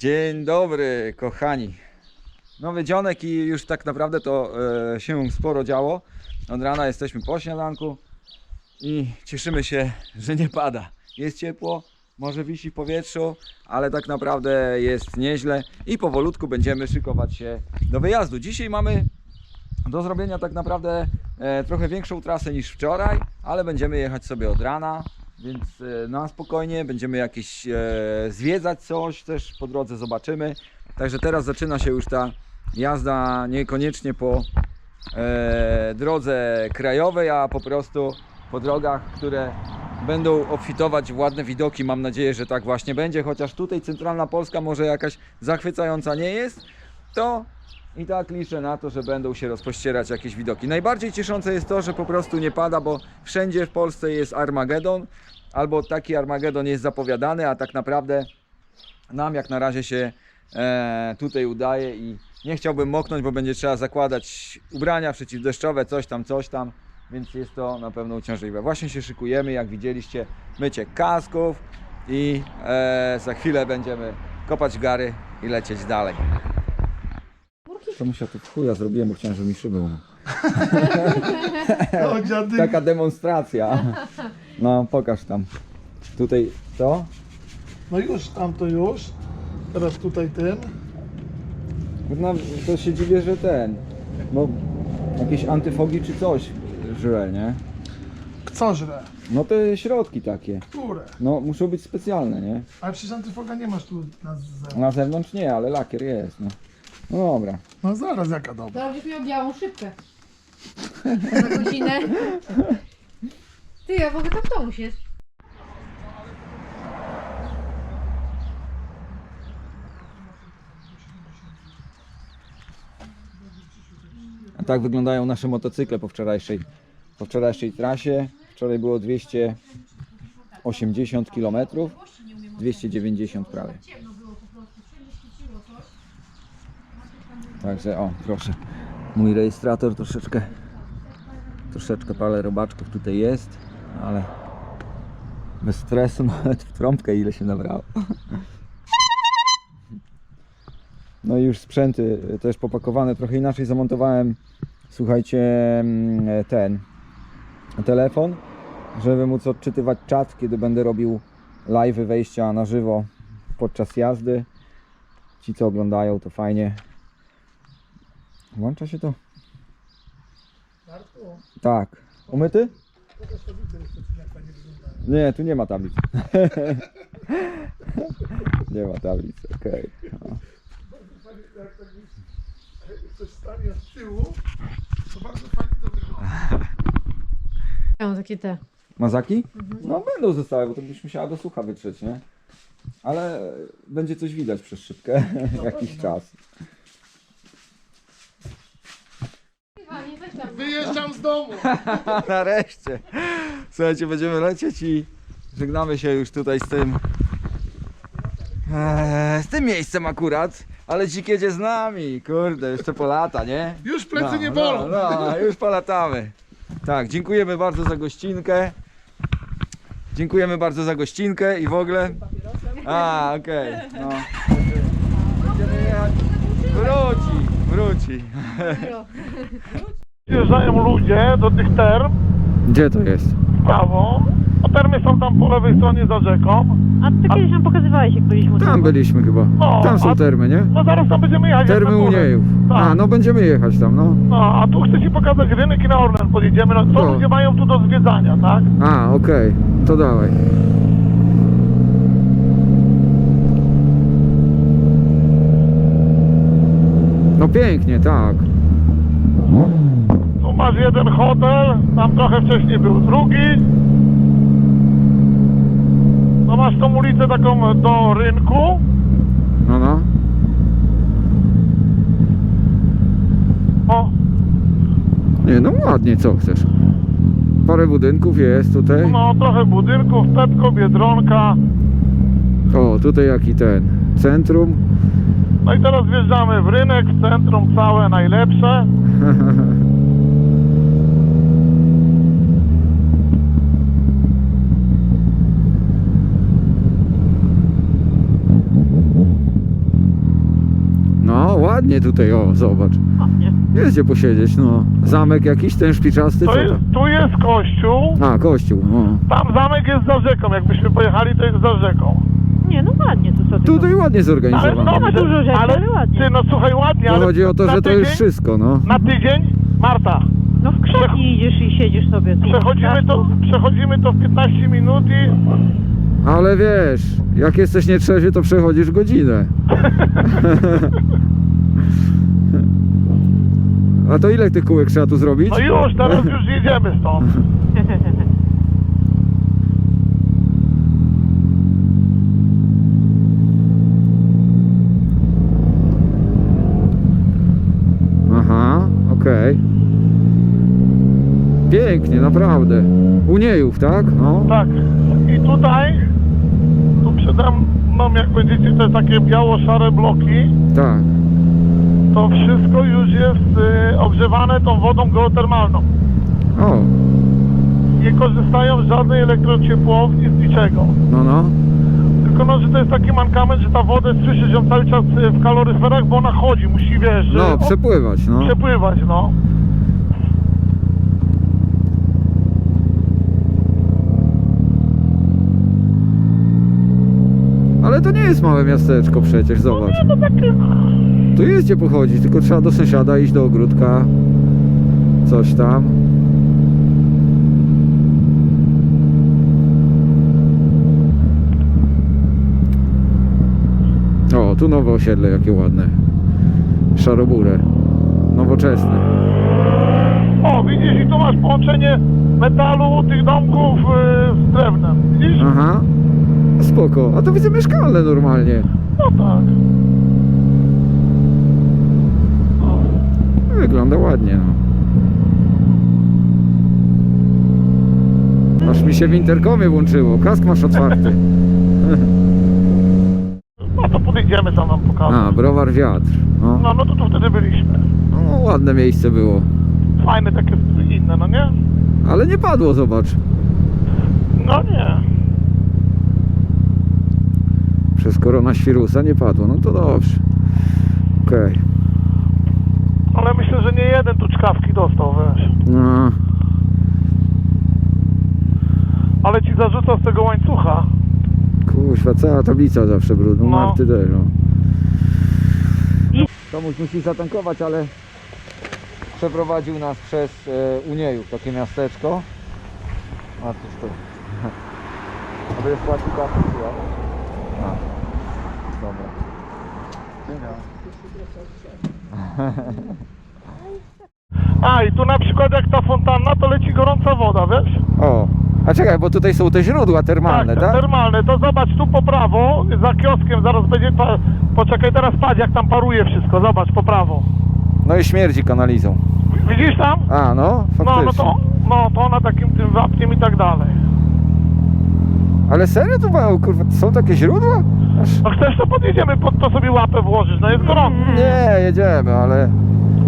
Dzień dobry, kochani. Nowy dzionek i już tak naprawdę to e, się sporo działo. Od rana jesteśmy po śniadanku i cieszymy się, że nie pada. Jest ciepło, może wisi w powietrzu, ale tak naprawdę jest nieźle i powolutku będziemy szykować się do wyjazdu. Dzisiaj mamy do zrobienia tak naprawdę e, trochę większą trasę niż wczoraj, ale będziemy jechać sobie od rana, więc e, na spokojnie będziemy jakieś e, zwiedzać coś, też po drodze zobaczymy. Także teraz zaczyna się już ta jazda niekoniecznie po e, drodze krajowej, a po prostu po drogach, które będą obfitować w ładne widoki. Mam nadzieję, że tak właśnie będzie, chociaż tutaj centralna Polska może jakaś zachwycająca nie jest, to i tak liczę na to, że będą się rozpościerać jakieś widoki. Najbardziej cieszące jest to, że po prostu nie pada, bo wszędzie w Polsce jest Armagedon, albo taki Armagedon jest zapowiadany, a tak naprawdę nam jak na razie się e, tutaj udaje i nie chciałbym moknąć, bo będzie trzeba zakładać ubrania przeciwdeszczowe, coś tam, coś tam, więc jest to na pewno uciążliwe. Właśnie się szykujemy, jak widzieliście, mycie kasków i e, za chwilę będziemy kopać gary i lecieć dalej. To musiał tu chuja zrobiłem, bo chciałem, żeby mi szyby umył. O, dziady. Taka demonstracja. No, pokaż tam. Tutaj to. No już, tam to już. Teraz tutaj ten. No, to się dziwię, że ten. No, jakieś antyfogi czy coś żre, nie? Co żre? No te środki takie. Które? No, muszą być specjalne, nie? Ale przecież antyfoga nie masz tu na zewnątrz. Na zewnątrz nie, ale lakier jest, no. No dobra. No zaraz, jaka dobra. Dobrze miał białą szybkę. Na godzinę. Ty, ja w ogóle tam Tomuś jest. A tak wyglądają nasze motocykle po wczorajszej, po wczorajszej trasie. Wczoraj było 280 km, 290 prawie. Także o, proszę. Mój rejestrator troszeczkę, troszeczkę parę robaczków tutaj jest, ale bez stresu nawet w trąbkę ile się nabrało. No i już sprzęty też popakowane, trochę inaczej zamontowałem, słuchajcie, mm, ten telefon, żeby móc odczytywać czat, kiedy będę robił live wejścia na żywo podczas jazdy. Ci co oglądają to fajnie. Włącza się to? Tak. Umyty? Nie, tu nie ma tablic. nie ma tablic, okej. No. Jak tak jak ktoś stanie z tyłu, to bardzo fajnie to wygląda. Mam takie te. Mazaki? No będą zostały, bo to byś musiała do słucha wytrzeć, nie? Ale będzie coś widać przez szybkę jakiś czas. Wyjeżdżam z domu. Nareszcie. Słuchajcie, będziemy lecieć i żegnamy się już tutaj z tym eee, z tym miejscem akurat. Ale dzik jedzie z nami, kurde, jeszcze po lata, nie? Już plecy No, nie no, bolą. No, już polatamy. Tak, dziękujemy bardzo za gościnkę. Dziękujemy bardzo za gościnkę i w ogóle. A, okej. No. Będziemy jechać. Wróci, wróci. Wjeżdżają ludzie do tych term Gdzie to jest? w prawo. A termy są tam po lewej stronie za rzeką. A ty kiedyś nam pokazywałeś, jak byliśmy Tam byliśmy chyba. No, Tam są a- termy, nie? No zaraz tam będziemy jechać. jak Termy na górę. Uniejów. Tak. A, no będziemy jechać tam, no. No, a tu chcę Ci pokazać rynek i na Orlen podjedziemy. No, co No. ludzie mają tu do zwiedzania, tak? A, okej. To dawaj. No pięknie, tak. Tu masz jeden hotel, tam trochę wcześniej był drugi. No masz tą ulicę taką do rynku. No, no. O, Nie, no ładnie, co chcesz. Parę budynków jest tutaj. no trochę budynków, Pepko, Biedronka. O, tutaj jaki ten. Centrum. No i teraz wjeżdżamy w rynek, w centrum całe najlepsze. ładnie tutaj, o, zobacz. Ładnie. Jest gdzie posiedzieć, no. Zamek jakiś, ten szpiczasty, co To jest, tam? tu jest kościół, A, kościół, no. tam zamek jest za rzeką. Jakbyśmy pojechali, to jest za rzeką. Nie, no ładnie, to co ty Tutaj ładnie Ale, zorganizowane. ma dużo rzeczy, ale ale ładnie. Ty, no słuchaj, ładnie, To ale chodzi o to, na że to już tydzień- wszystko, no. Na tydzień, Marta, No w krzaki idziesz i siedzisz sobie tu. przechodzimy to, przechodzimy to w 15 minut i... Ale wiesz, jak jesteś nietrzeźwy, to przechodzisz godzinę. A to ile tych kółek trzeba tu zrobić? No już, teraz już jedziemy stąd. Aha, okej. Pięknie, naprawdę. U niejów, tak? No. Tak. I tutaj, tu przede mną, jak będziecie te takie biało-szare bloki, Tak. To wszystko już jest y, ogrzewane tą wodą geotermalną. O, Nie korzystają z żadnej elektrociepłowni, z niczego. no, no. Tylko no, że to jest taki mankament, że ta woda słyszysz ją cały czas y, w kaloryferach, bo ona chodzi, musi, wiesz, że No, o- przepływać, no. przepływać, no. Ale to nie jest małe miasteczko przecież, zobacz. No to. Tu jest gdzie pochodzić, tylko trzeba do sąsiada iść do ogródka. Coś tam. O, tu nowe osiedle, jakie ładne. Szarobure. Nowoczesne. O, widzisz, i tu masz połączenie metalu tych domków y, z drewnem. Widzisz? Aha. Spoko. A to widzę mieszkalne normalnie. No tak. Wygląda ładnie, no. Aż mi się w interkomie włączyło. Kask masz otwarty. No to podejdziemy, tam nam pokażę. A, browar wiatr. No. No, no to tu wtedy byliśmy. no, ładne miejsce było. Fajne takie inne, no nie? Ale nie padło, zobacz. No nie. Przez koronawirusa nie padło. No to dobrze. Okej. Że nie jeden tu czkawki dostał, wiesz. No. Ale ci zarzuca z tego łańcucha. Kuźwa, cała tablica zawsze brudna. No. Marty też, no. Komuś musi zatankować, ale przeprowadził nas przez e, Uniejów, takie miasteczko. A tu stoi. A płacił kasę, czy ja? A, dobra. A i tu na przykład jak ta fontanna, to leci gorąca woda, wiesz? O, a czekaj, bo tutaj są te źródła termalne, tak? termalne. To zobacz tu po prawo, za kioskiem zaraz będzie... Pa... Poczekaj, teraz patrz jak tam paruje wszystko. Zobacz, po prawo. No i śmierdzi kanalizą. Widzisz tam? A, no, No, faktycznie. no to, no to na takim tym wapniem i tak dalej. Ale serio tu mają, kurwa, są takie źródła? Aż... No chcesz, to podjedziemy, pod to sobie łapę włożysz, no jest gorąco. Nie, jedziemy, ale...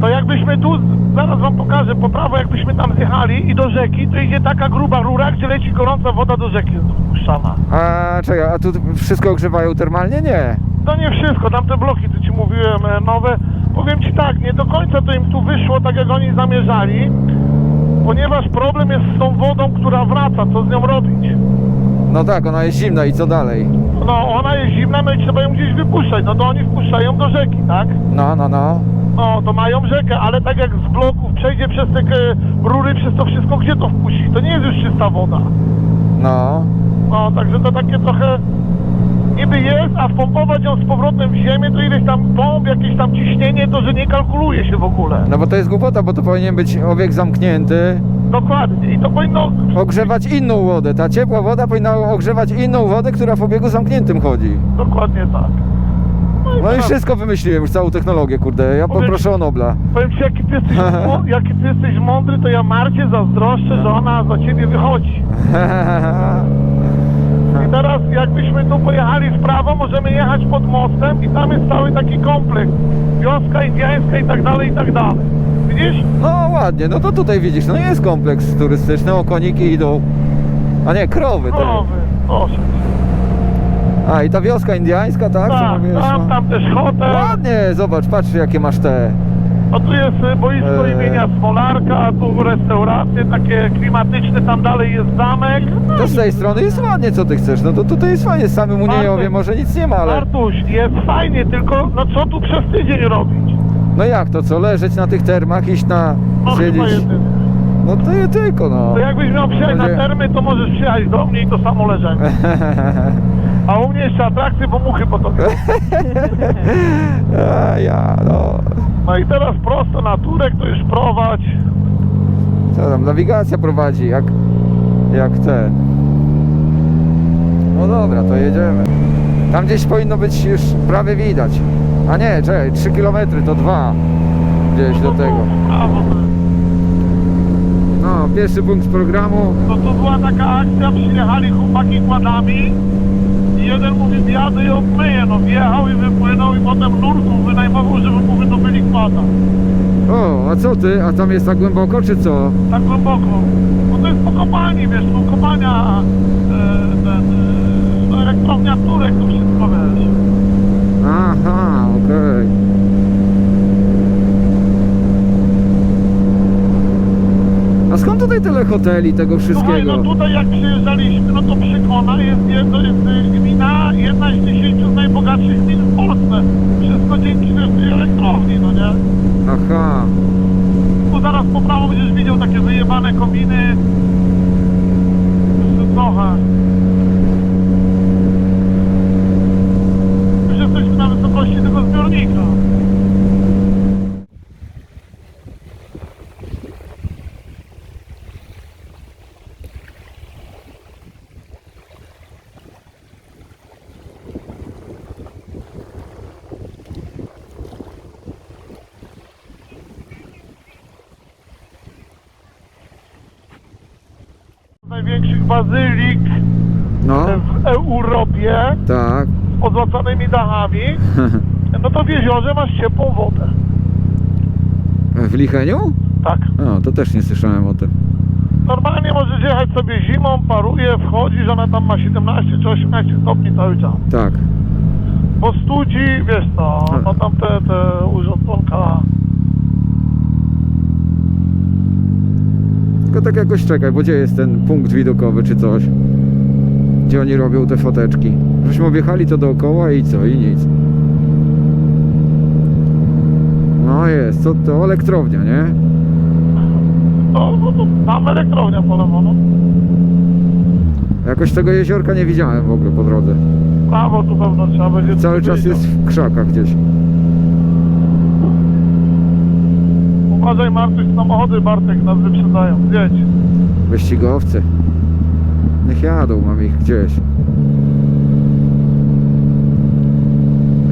To jakbyśmy tu, zaraz wam pokażę, po prawo jakbyśmy tam zjechali i do rzeki, to idzie taka gruba rura, gdzie leci gorąca woda do rzeki wpuszczana. A, czekaj, a tu wszystko ogrzewają termalnie? Nie. To nie wszystko, tam te bloki, co ci mówiłem, e, nowe. Powiem ci tak, nie do końca to im tu wyszło tak, jak oni zamierzali, ponieważ problem jest z tą wodą, która wraca, co z nią robić. No tak, ona jest zimna i co dalej? No, ona jest zimna, no i trzeba ją gdzieś wypuszczać, no to oni wpuszczają do rzeki, tak? No, no, no. No, to mają rzekę, ale tak jak z bloków przejdzie przez te e, rury, przez to wszystko, gdzie to wpuści? To nie jest już czysta woda. No. No, także to takie trochę niby jest, a wpompować ją z powrotem w ziemię, to ileś tam pomp, jakieś tam ciśnienie, to że nie kalkuluje się w ogóle. No bo to jest głupota, bo to powinien być obieg zamknięty, Dokładnie. I to powinno... ogrzewać inną wodę. Ta ciepła woda powinna ogrzewać inną wodę, która w obiegu zamkniętym chodzi. Dokładnie tak. No i wszystko wymyśliłem, już całą technologię, kurde. Ja Powiem- poproszę o Nobla. Powiem ci, jaki ty, jesteś, mo- jaki ty jesteś mądry, to ja Marcie zazdroszczę, że ona za ciebie wychodzi. I teraz jakbyśmy tu pojechali w prawo, możemy jechać pod mostem i tam jest cały taki kompleks. Wioska indiańska i tak dalej, i tak dalej. Widzisz? No ładnie, no to tutaj widzisz, no jest kompleks turystyczny, o koniki idą. A nie, krowy to. Krowy, proszę. A i ta wioska indiańska, tak? Co Tak, mówiłeś, tam, no? tam też hotel. Ładnie, zobacz, patrz jakie masz te. O tu jest y, boisko Eee. imienia Smolarka, tu restauracje takie klimatyczne, tam dalej jest zamek. To z tej strony jest ładnie, co ty chcesz. No to tutaj jest fajnie, sami Muniejowie Bartek. może nic nie ma, ale. Artuś, jest fajnie, tylko no co tu przez tydzień robić? No jak to co, leżeć na tych termach, iść na. No chyba siedzieć. No to je tylko, no. To jakbyś miał przyjechać na Będzie- termy, to możesz przyjechać do mnie i to samo leżenie. A u mnie jeszcze atrakcje, bo muchy potopią. A ja, no. No i teraz prosto na Turek, to już prowadź. Co tam, nawigacja prowadzi, jak, jak ten. No dobra, to jedziemy. Tam gdzieś powinno być już prawie widać. A nie, czekaj, 3 km to 2. Gdzieś do tego. A, bo No, pierwszy punkt programu. to, to była taka akcja, przyjechali chłopaki kładami jeden mówi, wjadę i obmyję, no wjechał i wypłynął i potem nurków wynajmował, żeby mu wydobyli kłada. O, a co ty? A tam jest tak głęboko, czy co? Tak głęboko. Bo to jest po kopalni, wiesz, po kopania e, ten, e, no elektrownia Turek, to wszystko wiesz. Aha, okej. A skąd tutaj tyle hoteli, tego Słuchaj, wszystkiego? no tutaj jak przyjeżdżaliśmy, no to przykona jest, to jest y, gmina, jedna z dziesięciu najbogatszych gmin w Polsce. Wszystko dzięki tej elektrowni, no nie? Aha. Tu zaraz po prawo będziesz widział takie wyjebane kominy. Jeszcze trochę. Już jesteśmy na wysokości tego zbiornika. Największych bazylik No, w Europie tak. z odwracanymi dachami. No to w jeziorze masz ciepłą wodę. W Licheniu? Tak. O, to też nie słyszałem o tym. Normalnie możesz jechać sobie zimą, paruje, wchodzisz, ona tam ma 17 czy 18 stopni cały czas. Tak. Po studzi, wiesz co, no tam te, te urządzonka... Tylko tak jakoś czekaj, bo gdzie jest ten punkt widokowy czy coś? Gdzie oni robią te foteczki? Żeśmy objechali to dookoła i co? I nic. No jest, to, to elektrownia, nie? No, no to tam elektrownia po lewo, no. Jakoś tego jeziorka nie widziałem w ogóle po drodze. Prawo tu pewno trzeba będzie... Cały czas jest w krzakach gdzieś. Uważaj Martuś, samochody Bartek nas wyprzedają. Jedź. Wyścigowcy. Niech jadą, mam ich gdzieś.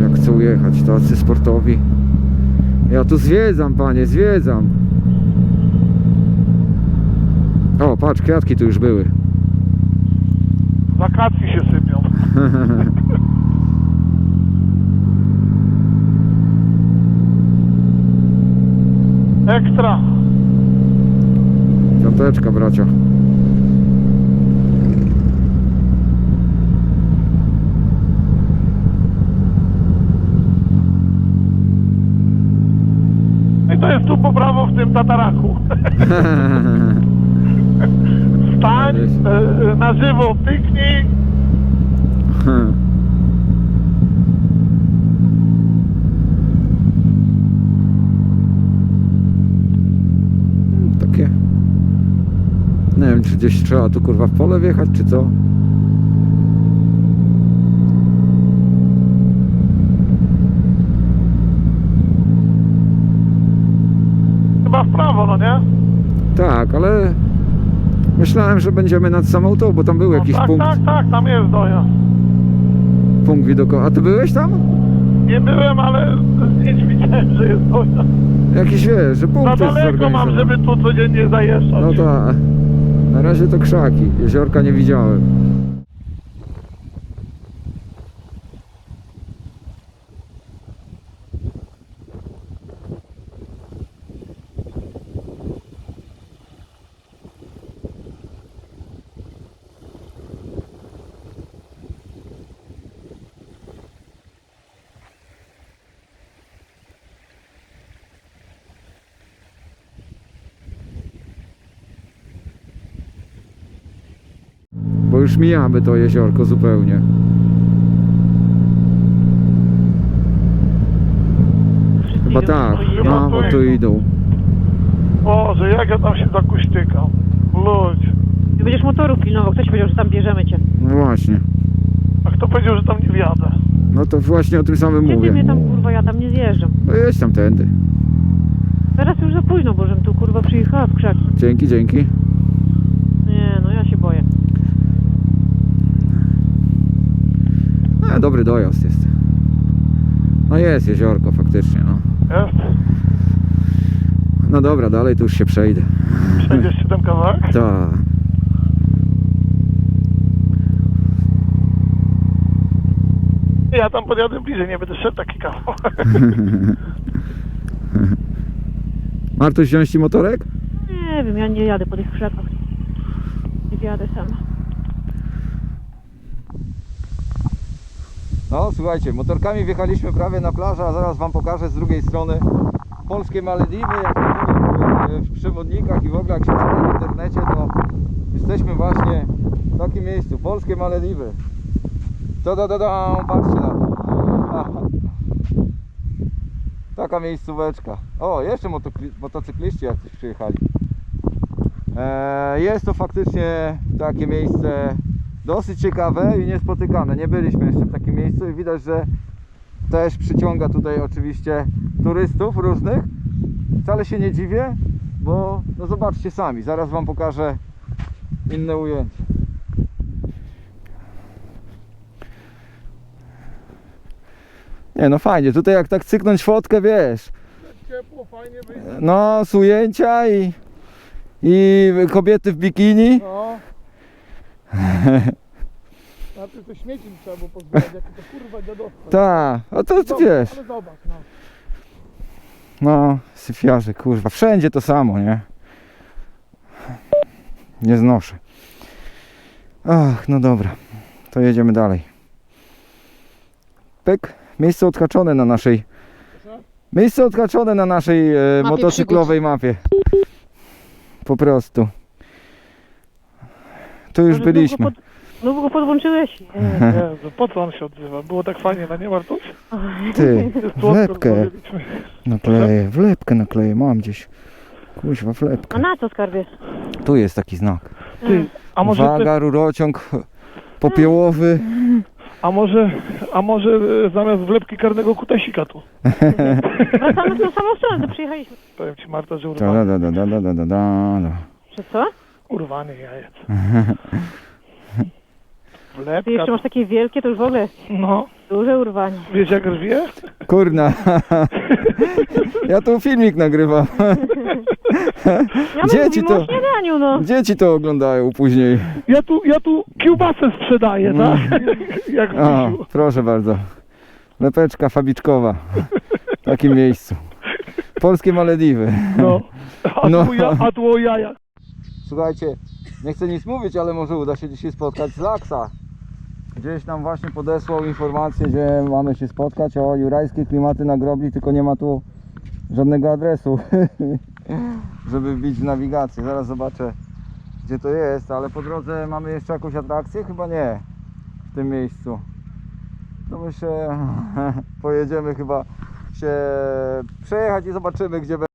Jak chcą jechać, tacy sportowi. Ja tu zwiedzam, panie, zwiedzam. O, patrz, kwiatki tu już były. Wakacji się sypią. Ekstra. Piąteczka, bracia. No I to jest tu po prawo w tym tataraku. Stań, e, e, na żywo pyknij. Takie. Nie wiem, czy gdzieś trzeba tu kurwa w pole wjechać, czy co? Chyba w prawo, no nie? Tak, ale myślałem, że będziemy nad samą tą, bo tam był No, jakiś tak, punkt, tak, tak, tam jest dojazd. punkt widokowy. A ty byłeś tam? Nie byłem, ale zdjęć widziałem, że jest dojazd. Jakiś wiesz, że punkt Za jest daleko mam, zorganizowany. żeby tu codziennie zajeżdżać. No tak. Na razie to krzaki. Jeziorka nie widziałem. Już mijamy to jeziorko zupełnie. Chyba tak, no bo tu idą. Boże, jak ja tam się zakuśtykam. Ludź. Ty będziesz motoru pilnował, ktoś powiedział, że tam bierzemy cię. No właśnie. A kto powiedział, że tam nie wjadę? No to właśnie o tym samym Gdzie ty mówię. mnie tam kurwa, ja tam nie zjeżdżam. No jedź tam tędy. Teraz już za późno, bo żem tu kurwa przyjechała w krzaki. Dzięki, dzięki. Nie, no ja się boję. E, dobry dojazd jest. No jest jeziorko faktycznie, no. Jest? No dobra, dalej to już się przejdę. Przejdziesz się ten kawałek? Tak. Ja tam podjadę bliżej, nie będę szedł taki kawałek. Martuś, wziąć ci motorek? Nie wiem, ja nie jadę po tych krzakach. Nie jadę sama. No słuchajcie, motorkami wjechaliśmy prawie na plażę, a zaraz wam pokażę z drugiej strony polskie Malediwy, jak to mówią w przewodnikach i w ogóle jak się czyta w internecie, to jesteśmy właśnie w takim miejscu, polskie Malediwy. To da da da, patrzcie na to. Taka miejscóweczka. O, jeszcze motocykliści jacyś przyjechali. E, jest to faktycznie takie miejsce dosyć ciekawe i niespotykane. Nie byliśmy jeszcze w takim miejscu i widać, że też przyciąga tutaj oczywiście turystów różnych. Wcale się nie dziwię, bo no zobaczcie sami, zaraz Wam pokażę inne ujęcie. Nie no fajnie, tutaj jak tak cyknąć fotkę, wiesz, Ciepło, fajnie wyjść. no z ujęcia i, i kobiety w bikini. No. Na tym to śmieci trzeba było pozbierać, jakie to kurwa dziadostwo. Tak, a to ty wiesz. Ale zobacz, no. No, syfiarze, kurwa, wszędzie to samo, nie? Nie znoszę. Ach, no dobra, to jedziemy dalej. Pyk, miejsce odhaczone na naszej... Miejsce odhaczone na naszej e, Mapie motocyklowej mapie. Po prostu. Tu już Ale byliśmy. Długo, pod, długo podłączyłeś? Jezu, po co on się odzywa? Było tak fajnie, no nie Martuś? Ty, wlepkę nakleję, wlepkę nakleję, mam gdzieś. Kuźwa, A wlepkę. na co skarbie? Tu jest taki znak. Ty, a może, Uwaga, rurociąg popiołowy. a może, a może e, zamiast wlepki karnego kutasika tu? Wracamy w tą samą stronę, to przyjechaliśmy. Powiem ci Marta, że urwanie, da, da, da, da, da, da, da. Że co? Urwanie jajec. Ty Wlepka, jeszcze masz takie wielkie, to już w ogóle no. duże urwanie. Wiesz jak rwie? Kurna. Ja tu filmik nagrywam. Ja Dzieci to- o śniadaniu, no. Dzieci to oglądają później. Ja tu, ja tu kiełbasę sprzedaję, tak? jak Misiu. proszę bardzo. Lepeczka fabiczkowa. W takim miejscu. Polskie Malediwy. No. A, No. tu ja, a tu o jaja. Słuchajcie, nie chcę nic mówić, ale może uda się dzisiaj spotkać z Laksa. Gdzieś nam właśnie podesłał informację, gdzie mamy się spotkać. O, jurajskie klimaty na grobli, tylko nie ma tu żadnego adresu, żeby wbić w nawigację. Zaraz zobaczę, gdzie to jest, ale po drodze mamy jeszcze jakąś atrakcję? Chyba nie w tym miejscu. To myślę, pojedziemy chyba się przejechać i zobaczymy, gdzie będzie.